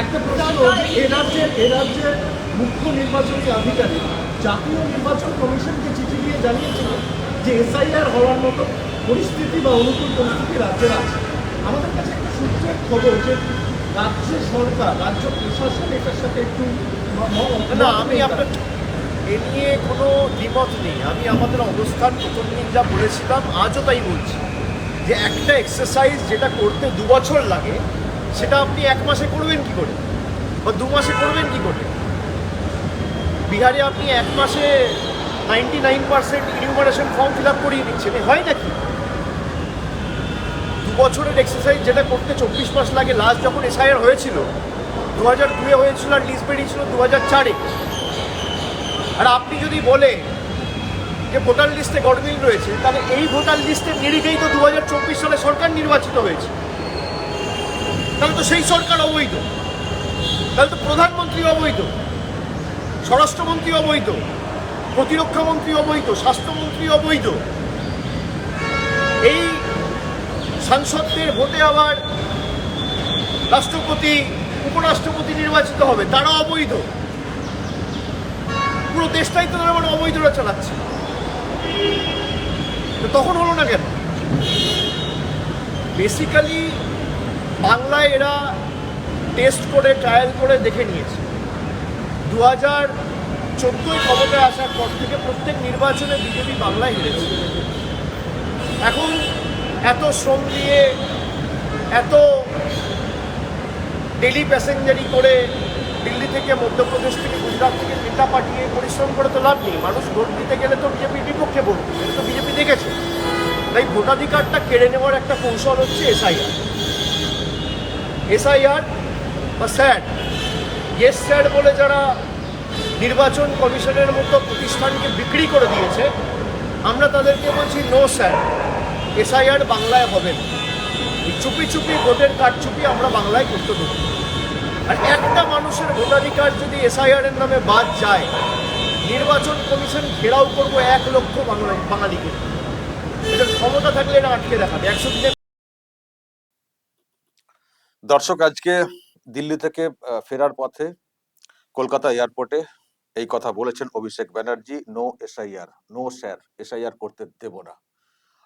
একটা প্রশ্ন এ রাজ্যের এ রাজ্যের মুখ্য নির্বাচনী আধিকারিক জাতীয় নির্বাচন কমিশনকে চিঠি দিয়ে জানিয়েছিলেন যে এসআইআর হওয়ার মতো পরিস্থিতি বা অনুকূল পরিস্থিতি রাজ্যের আছে। আমাদের কাছে একটা সূত্রের খবর যে রাজ্য সরকার রাজ্য প্রশাসন এটার সাথে একটু না আমি আপনার এ নিয়ে কোনো দ্বিমত নেই। আমি আমাদের অবস্থান প্রথম দিন যা বলেছিলাম আজও তাই বলছি। যে একটা এক্সারসাইজ যেটা করতে দু বছর লাগে সেটা আপনি এক মাসে করবেন কি করে? বা দু মাসে করবেন কি করে? বিহারে আপনি এক মাসে ninety nine percent enumeration form fill up করিয়ে দিচ্ছেন হয় নাকি? দু বছরের এক্সারসাইজ যেটা করতে চব্বিশ মাস লাগে লাস্ট যখন এসআইআর হয়েছিল দু হাজার দুয়ে হয়েছিল আর লিস্ট বেরিয়েছিল দু হাজার চারে। আর আপনি যদি বলেন যে ভোটার লিস্টে গডমিল রয়েছে, তাহলে এই ভোটার লিস্টের নিরিখেই তো দু হাজার চব্বিশ সালে সরকার নির্বাচিত হয়েছে। তাহলে তো সেই সরকার অবৈধ। তাহলে তো প্রধানমন্ত্রী অবৈধ, স্বরাষ্ট্রমন্ত্রী অবৈধ প্রতিরক্ষামন্ত্রী অবৈধ, স্বাস্থ্যমন্ত্রী অবৈধ। এই সাংসদদের ভোটে আবার রাষ্ট্রপতি, উপরাষ্ট্রপতি নির্বাচিত হবে, তারা অবৈধ। পুরো দেশটাই তো মানে অবৈধরা চালাচ্ছে। তখন হলো না কেন? বেসিক্যালি বাংলায় এরা টেস্ট করে ট্রায়াল করে দেখে নিয়েছে। দু হাজার চোদ্দোই ক্ষমতায় আসার পর থেকে প্রত্যেক নির্বাচনে বিজেপি বাংলায় হেরেছে। এখন এত শ্রম দিয়ে, এত ডেলি প্যাসেঞ্জারি করে দিল্লি থেকে, মধ্যপ্রদেশ থেকে, গুজরাট থেকে নেতা পাঠিয়ে পরিশ্রম করে তো লাভ নেই। মানুষ ভোট দিতে গেলে তো বিজেপির বিপক্ষে ভোট দিবে তো বিজেপি দেখেছে। তাই ভোটাধিকারটা কেড়ে নেওয়ার একটা কৌশল হচ্ছে এসআইআর এসআইআর বা স্যাড? ইয়েস স্যাড বলে যারা নির্বাচন কমিশনের মতো প্রতিষ্ঠানকে বিক্রি করে দিয়েছে, আমরা তাদেরকে বলছি নো স্যার। এসআইআর বাংলায় হবে না। চুপি চুপি ভোটের কারচুপি আমরা বাংলায় করতে দেবো। আর একটা মানুষের ভোটাধিকার যদি এসআইআর এর নামে বাদ যায়, নির্বাচন কমিশন ঘেরাও করব এক লক্ষ বাংলা বাঙালিকে। এদের ক্ষমতা থাকলে এটা আটকে দেখাবে। একশো দিনে দর্শক, আজকে দিল্লি থেকে ফেরার পথে কলকাতা এয়ারপোর্টে এই কথা বলেছেন Abhishek Banerjee, no SIR, no sir, SIR করতে দেব না।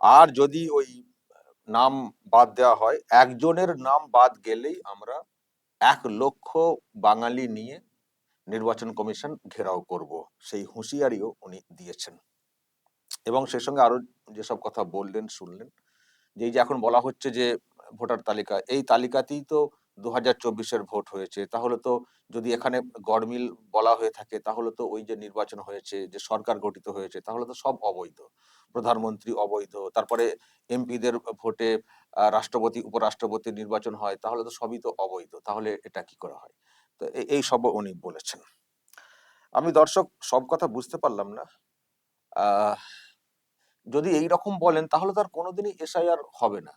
আর যদি ওই নাম বাদ দেওয়া হয়, একজনের নাম বাদ গেলেই আমরা এক লক্ষ বাঙালি নিয়ে নির্বাচন কমিশন ঘেরাও করব। সেই হুঁশিয়ারিও উনি দিয়েছেন। এবং সেই সঙ্গে আরও যেসব কথা বললেন, শুনলেন, যে এই যে এখন বলা হচ্ছে যে ভোটার তালিকা। এই তালিকাতেই তো দু হাজার চব্বিশের ভোট হয়েছে। তাহলে তো যদি এখানে গড়মিল বলা হয়ে থাকে, তাহলে তো ওই যে নির্বাচন হয়েছে, যে সরকার গঠিত হয়েছে, তাহলে তো সব অবৈধ। প্রধানমন্ত্রী অবৈধ, তারপরে এমপিদের ভোটে রাষ্ট্রপতি, উপরাষ্ট্রপতি নির্বাচন হয়, তাহলে তো সবই তো অবৈধ। তাহলে এটা কি করা হয়? তো এই সব উনি বলেছেন। আমি দর্শক, সব কথা বুঝতে পারলাম না। যদি এই রকম বলেন, তাহলে তো আর কোনোদিনই এসআইআর হবে না।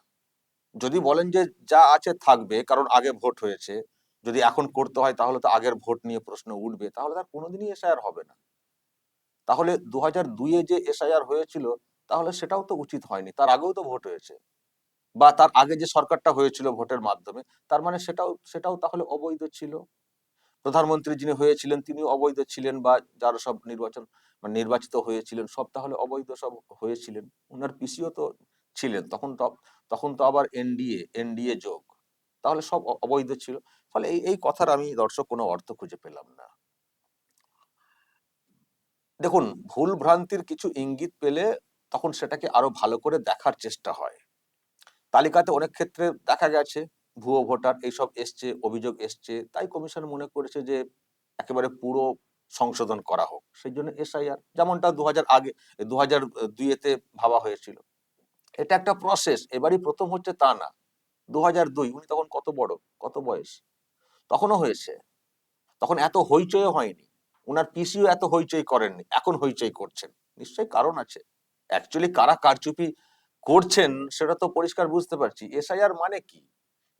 যদি বলেন যে যা আছে থাকবে, কারণ আগে ভোট হয়েছে, যদি এখন করতে হয় তাহলে তো আগের ভোট নিয়ে প্রশ্ন উঠবে, তাহলে তার কোনোদিনই এসআইআর হবে না। তাহলে দু হাজার দুইয়ে যে এসআইআর হয়েছিল, তাহলে সেটাও তো উচিত হয়নি, তার আগেও তো ভোট হয়েছে। বা তার আগে যে সরকারটা হয়েছিল ভোটের মাধ্যমে, তার মানে সেটাও সেটাও তাহলে অবৈধ ছিল। প্রধানমন্ত্রী যিনি হয়েছিলেন তিনি অবৈধ ছিলেন বা যারা সব নির্বাচন মানে নির্বাচিত হয়েছিলেন, সব তাহলে অবৈধ সব হয়েছিলেন। ওনার পিসিও তো ছিলেন, তখন তো তখন তো আবার এনডিএ এনডিএ যোগ। তাহলে সব অবৈধ ছিল। ফলে এই এই কথার আমি দর্শক কোনো অর্থ খুঁজে পেলাম না। দেখুন, ভুল ভ্রান্তির কিছু ইঙ্গিত পেলে তখন সেটাকে আরও ভালো করে দেখার চেষ্টা হয়। তালিকাতে অনেক ক্ষেত্রে দেখা গেছে, ভুয়ো ভোটার এইসব এসছে, অভিযোগ এসছে, তাই কমিশন মনে করেছে যে একেবারে পুরো সংশোধন করা হোক। সেই জন্য এসআইআর, যেমনটা দু হাজার আগে দু হাজার দুইয়েতে ভাবা হয়েছিল। এটা একটা প্রসেস এবারই প্রথম হচ্ছে তা না। দু হাজার দুই, উনি তখন কত বড়? কত বয়স? তখনও হয়েছে। তখন এত হইচই হয়নি। ওনার পিসিও এত হইচই করেননি। এখন হইচই করছেন। নিশ্চয়ই কারণ আছে। অ্যাকচুয়ালি কারা কারচুপি করছেন, সেটা তো পরিষ্কার বুঝতে পারছি। এসআইআর মানে কি?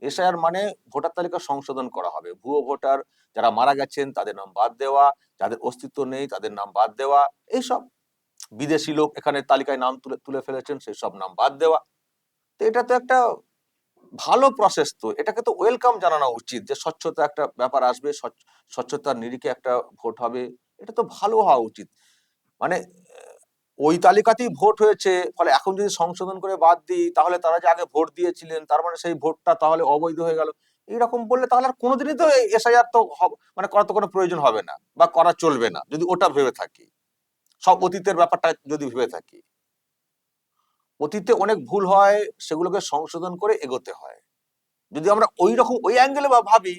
এসআইআর মানে ভোটার তালিকা সংশোধন করা হবে। ভুয়ো ভোটার, যারা মারা গেছেন, তাদের নাম বাদ দেওয়া। যাদের অস্তিত্ব নেই, তাদের নাম বাদ দেওয়া। এইসব। বিদেশি লোক এখানে তালিকায় নাম তুলে তুলে ফেলেছেন সেই সব নাম বাদ দেওয়া। তো এটা তো একটা ভালো প্রসেস তো। এটাকে তো ওয়েলকাম জানানো উচিত যে স্বচ্ছতা একটা ব্যাপার আসবে স্বচ্ছতার নিরিখে একটা ভোট হবে। এটা তো ভালো হওয়া উচিত। মানে ওই তালিকাতেই ভোট হয়েছে, ফলে এখন যদি সংশোধন করে বাদ দিই, তাহলে তারা যে আগে ভোট দিয়েছিলেন, তার মানে সেই ভোটটা তাহলে অবৈধ হয়ে গেল। এইরকম বললে তাহলে আর কোনোদিনই তো এসআইআর তো মানে করার তো কোনো প্রয়োজন হবে না, বা করা চলবে না, যদি ওটা ভেবে থাকি। সব অতীতের ব্যাপারটা যদি ভেবে থাকি। অতীতে অনেক ভুল হয় সেগুলোকে সংশোধন করে এগোতে হয়। যদি আমরা ওই রকম ওই অ্যাঙ্গেলে বা ভাবি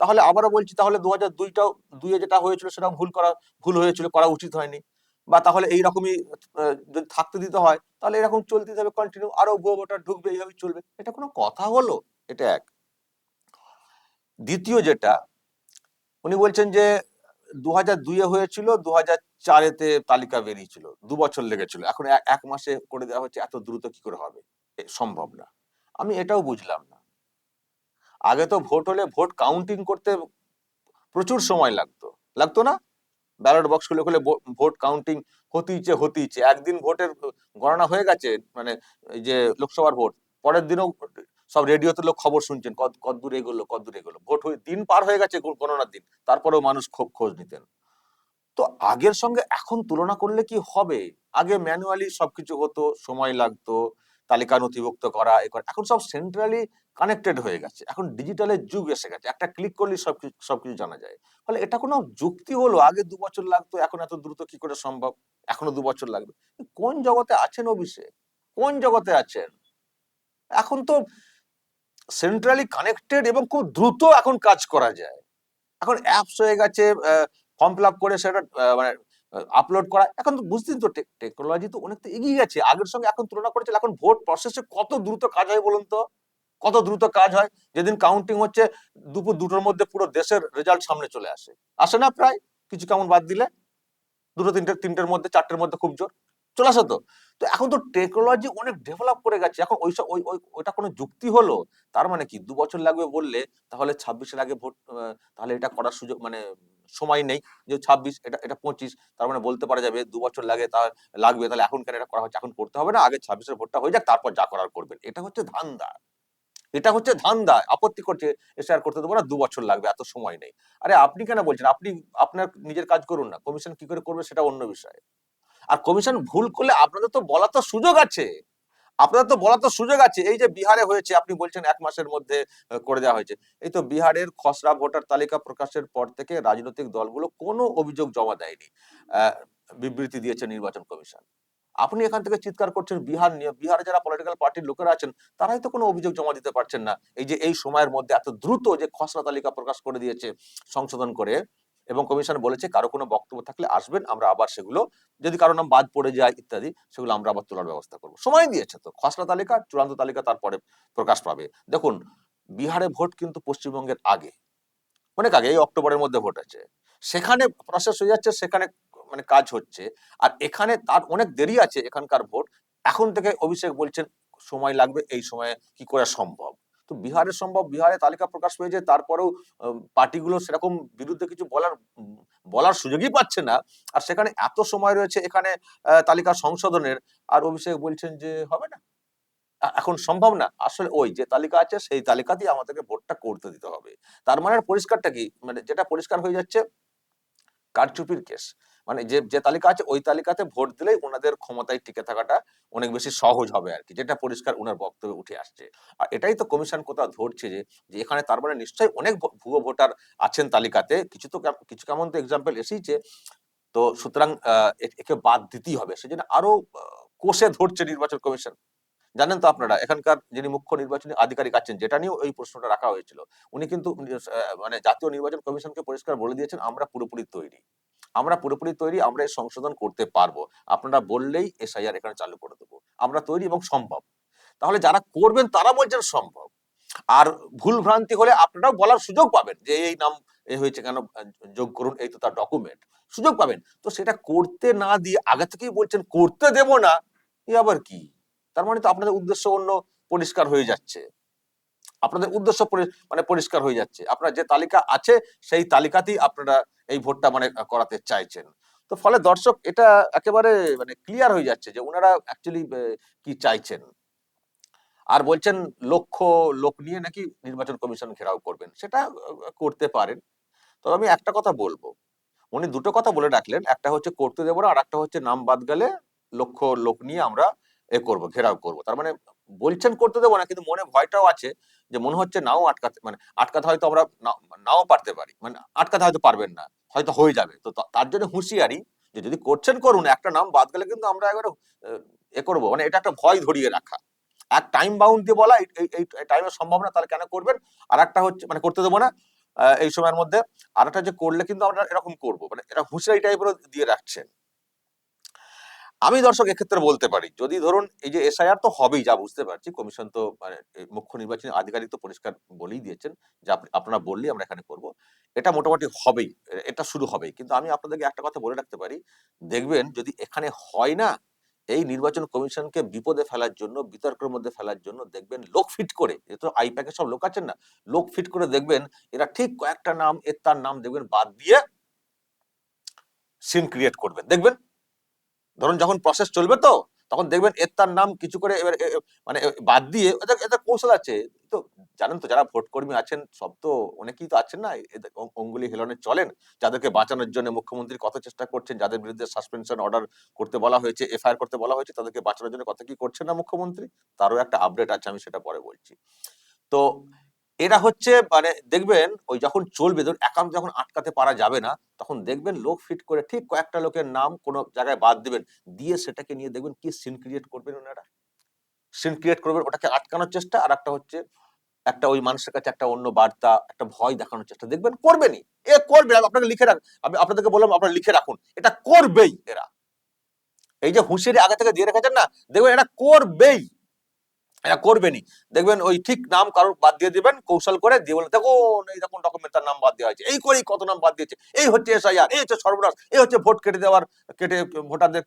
তাহলে আবারও বলছি তাহলে দু হাজার দুইটাও দুইয়ে যেটা হয়েছিল সেটা ভুল করা ভুল হয়েছিল করা উচিত হয়নি। বা তাহলে এইরকমই আহ, যদি থাকতে দিতে হয় তাহলে এরকম চলতে হবে কন্টিনিউ আরও ভুয়ো ভোটার ঢুকবে এইভাবে চলবে। এটা কোনো কথা হলো? এটা এক। দ্বিতীয় যেটা উনি বলছেন যে দু হাজার দুইয়ে হয়েছিল দু হাজার চারেতে তালিকা বেরিয়েছিল, দু বছর লেগেছিল। এখন এক- মাসে করে দেওয়া হচ্ছে, এত দ্রুত কি করে হবে? সম্ভব না। আমি এটাও বুঝলাম না। আগে তো ভোট হলে ভোট কাউন্টিং করতে প্রচুর সময় লাগতো। লাগতো না? ব্যালট বক্স খুলে খুলে ভোট কাউন্টিং হতিছে হতিছে একদিন ভোটের গণনা হয়ে গেছে মানে যে লোকসভার ভোট, পরের দিনও সব রেডিওতে লোক খবর শুনছেন, কত কত দূর এগোলো, কত দূর এগোলো। ভোট হয়ে, দিন পার হয়ে গেছে গণ- গণনার দিন। তারপরেও মানুষ খুব খোঁজ নিতেন তো আগের সঙ্গে এখন তুলনা করলে কি হবে? আগে ম্যানুয়ালি সবকিছু হতো, সময় লাগতো, তালিকা নথিভুক্ত করা। এখন সব সেন্ট্রালি কানেক্টেড হয়ে গেছে। এখন ডিজিটালের যুগ এসে গেছে। একটা ক্লিক করলেই সবকিছু সবকিছু জানা যায়। ফলে এটা কোনো যুক্তি হলো? আগে দু বছর লাগতো, এখন এত দ্রুত কি করে সম্ভব? এখনও দু বছর লাগবে। কোন জগতে আছেন অভিষেক? কোন জগতে আছেন? এখন তো সেন্ট্রালি কানেক্টেড এবং খুব দ্রুত এখন কাজ করা যায়। এখন অ্যাপস হয়ে গেছে ফর্ম ফিল আপ করে সেটা মানে আপলোড করা। এখন তো বুঝতেন তো টেকনোলজি তো অনেকটা এগিয়ে গেছে। আগের সঙ্গে এখন তুলনা করেছিল এখন ভোট প্রসেসে কত দ্রুত কাজ হয় বলুন তো? কত দ্রুত কাজ হয়? যেদিন কাউন্টিং হচ্ছে, দুপুর দুটোর মধ্যে পুরো দেশের রেজাল্ট সামনে চলে আসে। আসে না প্রায়? কিছু কেমন বাদ দিলে? দুটো, তিনটে, তিনটের মধ্যে, চারটের মধ্যে খুব জোর। চলে আসে তো। তো এখন তো টেকনোলজি অনেক ডেভেলপ করে গেছে। এখন ওই সব- ওই ওই ওটা কোনো যুক্তি হলো? তার মানে কি? দু বছর লাগবে বললে তাহলে ছাব্বিশের আগে ভোট তাহলে এটা করার সুযোগ মানে সময় নেই। যে ছাব্বিশ, এটা এটা পঁচিশ, তার মানে বলতে পারা যাবে দু বছর লাগে তা, লাগবে। তাহলে এখন কেন এটা করা হচ্ছে? এখন করতে হবে না, আগে ছাব্বিশের ভোটটা হয়ে যাক, তারপর যা করার করবেন। এটা হচ্ছে ধান্দা। এটা হচ্ছে ধান্দা। আপত্তি করছে এসআর করতে দেবো না, দু বছর লাগবে, এত সময় নেই। আরে আপনি কেন বলছেন? আপনি, আপনার নিজের কাজ করুন না। কমিশন কি করে করবে সেটা অন্য বিষয়। আর কমিশন ভুল করলে আপনাদের তো বলার তো সুযোগ আছে। আপনাদের তো বলার তো সুযোগ আছে। এই যে বিহারে হয়েছে, আপনি বলছেন এক মাসের মধ্যে করে দেওয়া হয়েছে। এই তো বিহারের খসড়া ভোটার তালিকা প্রকাশের পর থেকে রাজনৈতিক দলগুলো কোনো অভিযোগ জমা দেয়নি বিবৃতি দিয়েছে নির্বাচন কমিশন। আপনি এখান থেকে চিৎকার করছেন, বিহার নিয়ে, বিহারে যারা পলিটিক্যাল পার্টির লোকেরা আছেন, তারাই তো কোনো অভিযোগ জমা দিতে পারছেন না। এই যে এই সময়ের মধ্যে এত দ্রুত যে খসড়া তালিকা প্রকাশ করে দিয়েছে সংশোধন করে এবং কমিশন বলেছে কারও কোনো বক্তব্য থাকলে আসবেন, আমরা আবার সেগুলো, যদি কারও নাম বাদ পড়ে যায় ইত্যাদি, সেগুলো আমরা আবার তোলার ব্যবস্থা করব। সময় দিয়েছে তো, খসড়া তালিকা, চূড়ান্ত তালিকা তারপরে প্রকাশ পাবে। দেখুন, বিহারে ভোট কিন্তু পশ্চিমবঙ্গের আগে, অনেক আগে, এই অক্টোবরের মধ্যে ভোট আছে। সেখানে প্রসেস হয়ে যাচ্ছে, সেখানে মানে কাজ হচ্ছে, আর এখানে তার অনেক দেরি আছে এখানকার ভোট। এখন থেকে অভিষেক বলছেন, সময় লাগবে, এই সময়ে কি করা সম্ভব? তো বিহারে সম্ভব, বিহারে তালিকা প্রকাশ পেয়েছে তারপরেও পার্টিগুলো সেরকম বিরুদ্ধে কিছু বলার বলার সুযোগই পাচ্ছে না। আর সেখানে এত সময় রয়েছে এখানে তালিকা সংশোধনের, আর অভিষেক বলছেন যে হবে না। এখন সম্ভব না। আসলে ওই যে তালিকা আছে, সেই তালিকাতেই আমাদেরকে ভোটটা করতে দিতে হবে। তার মানে পরিষ্কারটা কি? মানে যেটা পরিষ্কার হয়ে যাচ্ছে, কারচুপির কেস। মানে যে যে তালিকা আছে, ওই তালিকাতে ভোট দিলেই ওনাদের ক্ষমতায় টিকে থাকাটা অনেক বেশি সহজ হবে আর কি, যেটা পরিষ্কার ওনার বক্তব্যে উঠে আসছে। আর এটাই তো কমিশন কোথাও ধরছে যে যে এখানে তার মানে নিশ্চয়ই অনেক ভুয়ো ভোটার আছেন তালিকাতে, কিছু তো কিছু কেমন তো এক্সাম্পল এসেইছে, তো সুতরাং একে বাদ দিতেই হবে, সেজন্য আরও কোষে ধরছে নির্বাচন কমিশন। জানেন তো আপনারা, এখানকার যিনি মুখ্য নির্বাচনী আধিকারিক আছেন, যেটা নিয়েও এই প্রশ্নটা রাখা হয়েছিল, উনি কিন্তু মানে জাতীয় নির্বাচন কমিশনকে পরিষ্কার বলে দিয়েছেন, আমরা পুরোপুরি তৈরি। আমরা পুরোপুরি তৈরি, আমরা এই সংশোধন করতে পারব। আপনারা বললেই এসআইআর এখানে চালু করে দেবো। আমরা তৈরি এবং সম্ভব। তাহলে যারা করবেন, তারা বলছেন সম্ভব। আর ভুল ভ্রান্তি হলে আপনারাও বলার সুযোগ পাবেন যে এই নাম এ হয়েছে কেন, যোগ করুন, এই তো তার ডকুমেন্ট সুযোগ পাবেন। তো সেটা করতে না দিয়ে আগে থেকেই বলছেন, করতে দেব না, এ আবার কি? তার মানে তো আপনাদের উদ্দেশ্য অন্য পরিষ্কার হয়ে যাচ্ছে। আপনাদের উদ্দেশ্য মানে পরিষ্কার হয়ে যাচ্ছে। আপনার যে তালিকা আছে, সেই তালিকাতেই আপনারা এই ভোটটা মানে করাতে চাইছেন। তো ফলে দর্শক, এটা একেবারে মানে ক্লিয়ার হয়ে যাচ্ছে যে ওনারা অ্যাকচুয়ালি কি চাইছেন। আর বলছেন লক্ষ লোক নিয়ে নাকি নির্বাচন কমিশন ঘেরাও করবেন। সেটা করতে পারেন। তবে আমি একটা কথা বলব। উনি দুটো কথা বলে রাখলেন একটা হচ্ছে করতে দেবো না আর একটা হচ্ছে নাম বাদ গেলে লক্ষ লোক নিয়ে আমরা এ করব, ঘেরাও করব। তার মানে বলছেন করতে দেবো না, কিন্তু মনে ভয়টাও আছে যে মনে হচ্ছে নাও আটকাতে মানে আটকাতে হয়তো আমরা নাও পারতে পারি। মানে আটকাতে হয়তো পারবেন না, হয়তো হয়ে যাবে। তো তার জন্য হুঁশিয়ারি যে যদি করছেন করুন, একটা নাম বাদ গেলে কিন্তু আমরা একবারে, এ করব। মানে এটা একটা ভয় ধরিয়ে রাখা। এক টাইম বাউন্ড দিয়ে বলা, এই- টাইমের সম্ভব না তাহলে কেন করবেন? আর একটা হচ্ছে মানে করতে দেবো না এই সময়ের মধ্যে। আর একটা যে করলে কিন্তু আমরা এরকম করব। মানে এরা হুঁশিয়ারি টাইপেরও দিয়ে রাখছেন। আমি দর্শক এক্ষেত্রে বলতে পারি, যদি ধরুন এই যে এসআইআর তো হবেই, যা বুঝতে পারছি কমিশন তো মানে মুখ্য নির্বাচনী আধিকারিক তো পরিষ্কার বলেই দিয়েছেন, যে আপনারা বললেই আমরা এখানে করব। এটা মোটামুটি হবেই এটা শুরু হবেই। কিন্তু আমি আপনাদেরকে একটা কথা বলে রাখতে পারি, দেখবেন যদি এখানে হয় না, এই নির্বাচন কমিশনকে বিপদে ফেলার জন্য, বিতর্কের মধ্যে ফেলার জন্য দেখবেন লোক ফিট করে, এ তো আইপ্যাকে সব লোক আছেন না, লোক ফিট করে দেখবেন এরা ঠিক কয়েকটা নাম, এর তার নাম দেখবেন বাদ দিয়ে সিন ক্রিয়েট করবেন। দেখবেন ধরুন যখন প্রসেস চলবে তো, তখন দেখবেন এর তার নাম কিছু করে এবার মানে বাদ দিয়ে এদের এদের কৌশল আছে। তো জানেন তো যারা ভোট কর্মী আছেন, সব তো অনেকেই তো আছেন না অঙ্গুলি হেলনে চলেন। যাদেরকে বাঁচানোর জন্য মুখ্যমন্ত্রী কত চেষ্টা করছেন, যাদের বিরুদ্ধে সাসপেনশন অর্ডার করতে বলা হয়েছে এফআইআর করতে বলা হয়েছে, তাদেরকে বাঁচানোর জন্য কত কি করছেন না মুখ্যমন্ত্রী? তারও একটা আপডেট আছে, আমি সেটা পরে বলছি। তো এরা হচ্ছে মানে দেখবেন ওই যখন চলবে, ধরুন একান্ত যখন আটকাতে পারা যাবে না তখন দেখবেন লোক ফিট করে ঠিক কয়েকটা লোকের নাম কোনো জায়গায় বাদ দিবেন। দিয়ে সেটাকে নিয়ে দেখবেন কি সিন ক্রিয়েট করবেন ওনারা। সিন ক্রিয়েট করবেন, ওটাকে আটকানোর চেষ্টা আর একটা হচ্ছে একটা ওই মানুষের কাছে একটা অন্য বার্তা, একটা ভয় দেখানোর চেষ্টা। দেখবেন করবেনই। এ করবে আপনাকে লিখে রাখ, আমি আপনাদেরকে বললাম, আপনারা লিখে রাখুন। এটা করবেই এরা। এই যে হুঁশিয়ারি আগে থেকে দিয়ে রেখেছেন না, দেখবেন এটা করবেই। এটা করবেনই। দেখবেন ওই ঠিক নাম কারোর বাদ দিয়ে দিবেন, কৌশল করে দিয়ে বলে দেখুন, এই দেখুন ডকুমেন্ট তার নাম বাদ দেওয়া হয়েছে। এই করেই কত নাম বাদ দিয়েছে। এই হচ্ছে এসআইআর এই হচ্ছে সর্বনাশ, এই হচ্ছে ভোট কেটে দেওয়ার, কেটে, ভোটারদের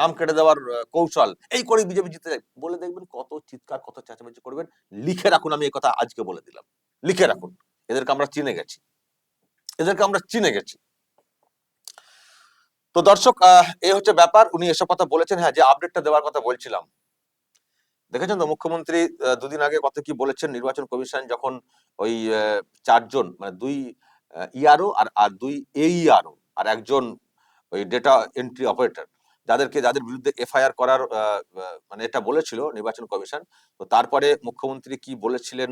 নাম কেটে দেওয়ার কৌশল। এই করেই বিজেপি জিতে যায় বলে দেখবেন কত চিৎকার, কত চেঁচামেচি করবেন। লিখে রাখুন আমি এই কথা আজকে বলে দিলাম। লিখে রাখুন। এদেরকে আমরা চিনে গেছি। এদেরকে আমরা চিনে গেছি। তো দর্শক এই হচ্ছে ব্যাপার। উনি এসব কথা বলেছেন। হ্যাঁ যে আপডেটটা দেওয়ার কথা বলছিলাম। দেখেছেন তো মুখ্যমন্ত্রী দুদিন আগে কত কি বলেছেন নির্বাচন কমিশন যখন ওই চারজন মানে দুই ইআরও আর আর দুই এইআরও আর একজন ওই ডেটা এন্ট্রি অপারেটর যাদেরকে, যাদের বিরুদ্ধে এফআইআর করার মানে এটা বলেছিল নির্বাচন কমিশন। তো তারপরে মুখ্যমন্ত্রী কি বলেছিলেন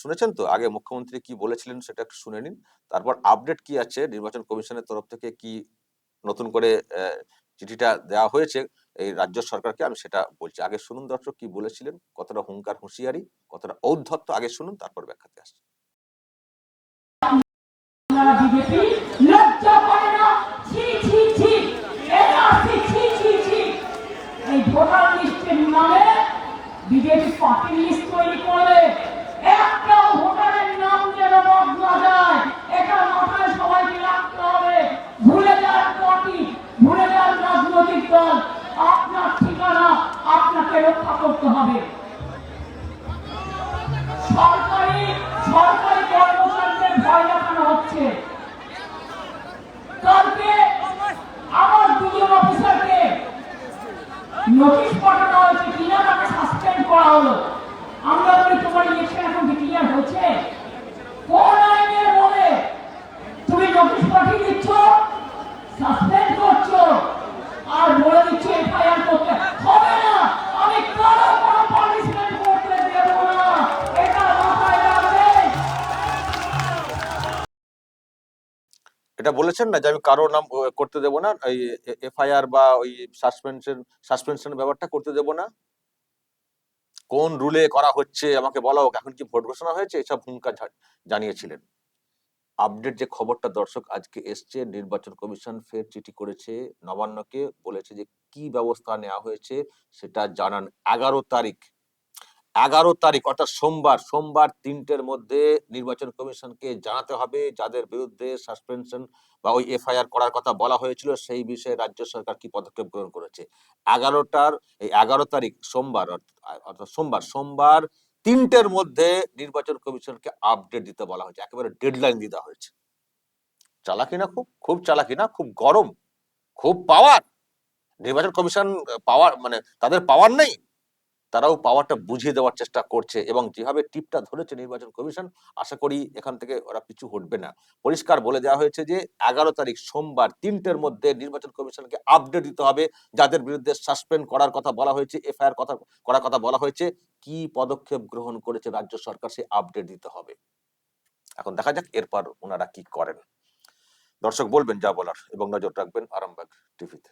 শুনেছেন তো? আগে মুখ্যমন্ত্রী কি বলেছিলেন সেটা একটু শুনে নিন। তারপর আপডেট কি আছে নির্বাচন কমিশনের তরফ থেকে কি নতুন করে চিঠিটা দেওয়া হয়েছে? এই রাজ্য সরকারকে আমি সেটা বলছি। আগে শুনুন দর্শক কি বলেছিলেন, কতটা হুঙ্কার, হুঁশিয়ারি, কতটা ঔদ্ধত্য, আগে শুনুন, তারপর ব্যাখ্যাতে আসছি। বিজেপি পার্টি লিস্ট তৈরি করলে একটা ভোটারের নাম যেন বাদ না যায় এটা মাথায় সবাইকে রাখতে হবে ভুলে যান পার্টি ভুলে যান রাজনৈতিক দল আপনার ঠিকানা আপনাকে রক্ষা করতে হবে। সরকারি সরকারি কর্মচারীদের ভয় দেখানো হচ্ছে। কালকে আমার দুজন অফিসারকে নোটিশ পাঠানো হয়েছে কিনা তাকে সাসপেন্ড করা হলো। এটা বলেছেন না যে আমি কারও নাম করতে দেবো না? এই এফআইআর বা ওই সাসপেনশন সাসপেনশন ব্যাপারটা করতে দেবো না? কোন রুলে করা হচ্ছে? আমাকে বলা হোক এখন কি ভোট ঘোষণা হয়েছে? এসব ভূমিকা জানিয়েছিলেন। আপডেট যে খবরটা দর্শক আজকে এসছে, নির্বাচন কমিশন ফের চিঠি করেছে নবান্নকে, বলেছে যে কি ব্যবস্থা নেওয়া হয়েছে সেটা জানান এগারো তারিখ। এগারো তারিখ, অর্থাৎ সোমবার সোমবার তিনটের মধ্যে নির্বাচন কমিশনকে জানাতে হবে, যাদের বিরুদ্ধে সাসপেনশন বা ওই এফআইআর করার কথা বলা হয়েছিল, সেই বিষয়ে রাজ্য সরকার কি পদক্ষেপ গ্রহণ করেছে? এগারোটার, এই এগারো তারিখ সোমবার অর্থাৎ সোমবার সোমবার তিনটের মধ্যে নির্বাচন কমিশনকে আপডেট দিতে বলা হয়েছে, একেবারে ডেডলাইন দিতে হয়েছে। চালাকি না খুব? খুব চালাকি না? খুব গরম? খুব পাওয়ার নির্বাচন কমিশন পাওয়ার মানে তাদের পাওয়ার নেই? তারাও পাওয়ারটা বুঝিয়ে দেওয়ার চেষ্টা করছে এবং যেভাবে টিপটা ধরেছে নির্বাচন কমিশন, আশা করি এখান থেকে ওরা পিছু হটবে না। পরিষ্কার বলে দেওয়া হয়েছে যে, এগারো তারিখ সোমবার তিনটের মধ্যে নির্বাচন কমিশনকে আপডেট দিতে হবে। যাদের বিরুদ্ধে সাসপেন্ড করার কথা বলা হয়েছে এফআইআর কথা, করার কথা বলা হয়েছে, কি পদক্ষেপ গ্রহণ করেছে রাজ্য সরকার সে আপডেট দিতে হবে। এখন দেখা যাক এরপর ওনারা কি করেন। দর্শক বলবেন যা বলার এবং নজর রাখবেন আরামবাগ টিভিতে।